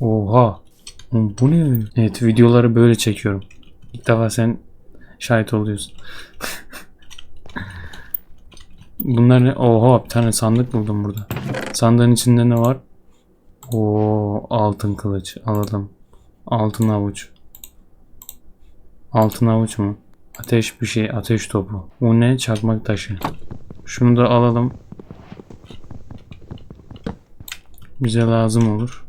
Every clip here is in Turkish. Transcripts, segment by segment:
Oha. Bu ne? Evet videoları böyle çekiyorum. İlk defa sen şahit oluyorsun. Bunlar ne? Oha bir tane sandık buldum burada. Sandığın içinde ne var? Oo altın kılıç alalım. Altın avuç. Altın avuç mu? Ateş bir şey, ateş topu. Bu ne? Çakmak taşı. Şunu da alalım. Bize lazım olur.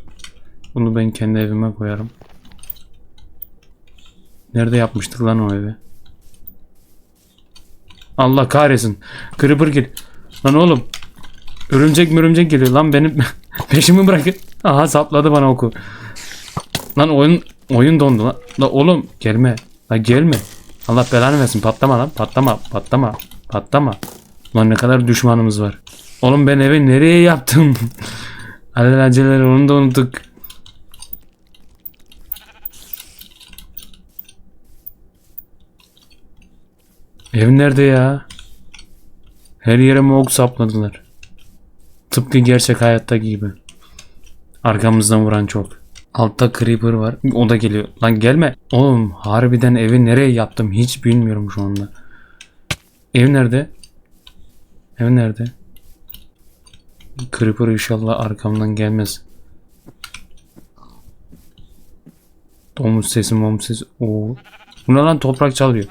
Bunu ben kendi evime koyarım. Nerede yapmıştık lan o evi? Allah kahretsin. Creeper gel. Lan oğlum. Örümcek mürümcek geliyor lan benim peşimi bırakın. Aha sapladı bana oku. Lan oyun oyun dondu lan. Lan oğlum gelme. Lan gelme. Allah belanı versin patlama lan patlama patlama patlama. Lan ne kadar düşmanımız var. Oğlum ben evi nereye yaptım? Alelaceleler onu da unuttuk. Ev nerede ya? Her yere ok sapladılar? Tıpkı gerçek hayattaki gibi. Arkamızdan vuran çok. Altta creeper var. O da geliyor. Lan gelme. Oğlum harbiden evi nereye yaptım hiç bilmiyorum şu anda. Ev nerede? Ev nerede? Creeper inşallah arkamdan gelmez. Domuz sesi momuz sesi. Oo. Bu ne lan toprak çalıyor.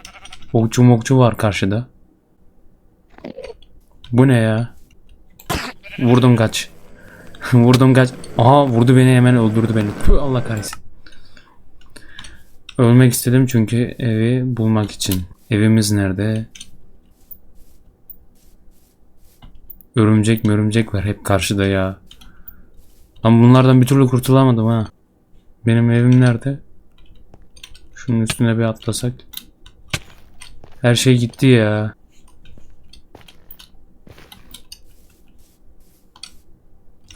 Okçu mokçu var karşıda. Bu ne ya? Vurdum kaç. Vurdum kaç. Aha vurdu beni hemen öldürdü beni. Püh, Allah kahretsin. Ölmek istedim çünkü evi bulmak için. Evimiz nerede? Örümcek mi var hep karşıda ya. Ama bunlardan bir türlü kurtulamadım ha. Benim evim nerede? Şunun üstüne bir atlasak. Her şey gitti ya.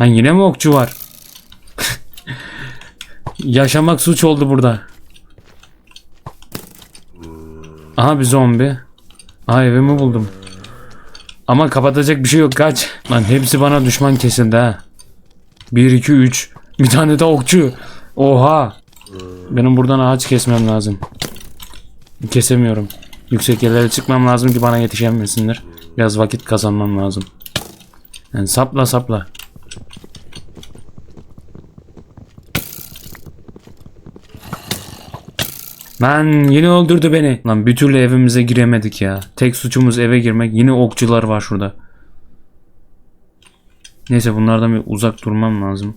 Lan yine mi okçu var? Yaşamak suç oldu burada. Aha bir zombi. Aha evimi buldum. Ama kapatacak bir şey yok kaç. Lan hepsi bana düşman kesildi ha. 1 2 3. Bir tane de okçu. Oha. Benim buradan ağaç kesmem lazım. Kesemiyorum. Yüksek yerlere çıkmam lazım ki bana yetişemesinler. Biraz vakit kazanmam lazım. Yani sapla sapla. Lan yine öldürdü beni. Lan bir türlü evimize giremedik ya. Tek suçumuz eve girmek. Yine okçular var şurada. Neyse bunlardan bir uzak durmam lazım.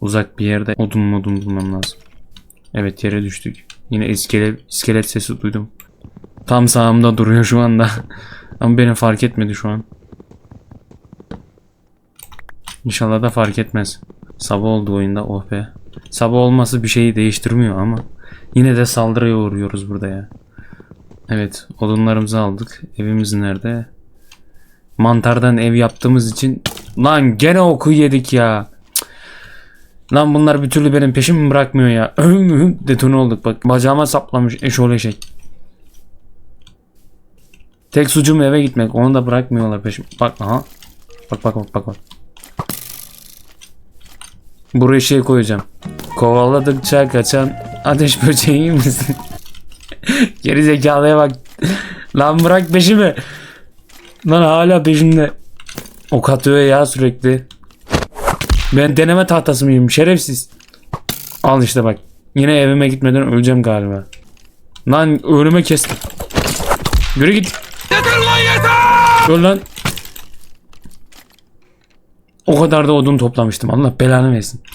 Uzak bir yerde odun modun bulmam lazım. Evet yere düştük. Yine iskelet, iskelet sesi duydum. Tam sağımda duruyor şu anda. Ama beni fark etmedi şu an. İnşallah da fark etmez. Sabah oldu oyunda oh be. Sabah olması bir şeyi değiştirmiyor ama yine de saldırıya uğruyoruz burada ya. Evet odunlarımızı aldık. Evimiz nerede? Mantardan ev yaptığımız için lan gene oku yedik ya. Lan bunlar bir türlü benim peşimi bırakmıyor ya. Detone olduk bak. Bacağıma saplamış eşol eşek. Tek suçum eve gitmek. Onu da bırakmıyorlar peşim. Bak aha. Bak bak bak bak bak. Buraya şey koyacağım. Kovaladıkça kaçan ateş böceği misin? Geri zekalıya bak. Lan bırak peşimi. Lan hala peşimde. Ok atıyor ya sürekli. Ben deneme tahtası mıyım şerefsiz. Al işte bak. Yine evime gitmeden öleceğim galiba. Lan önüme kestim. Yürü git. Öl lan. O kadar da odun toplamıştım. Allah belanı versin.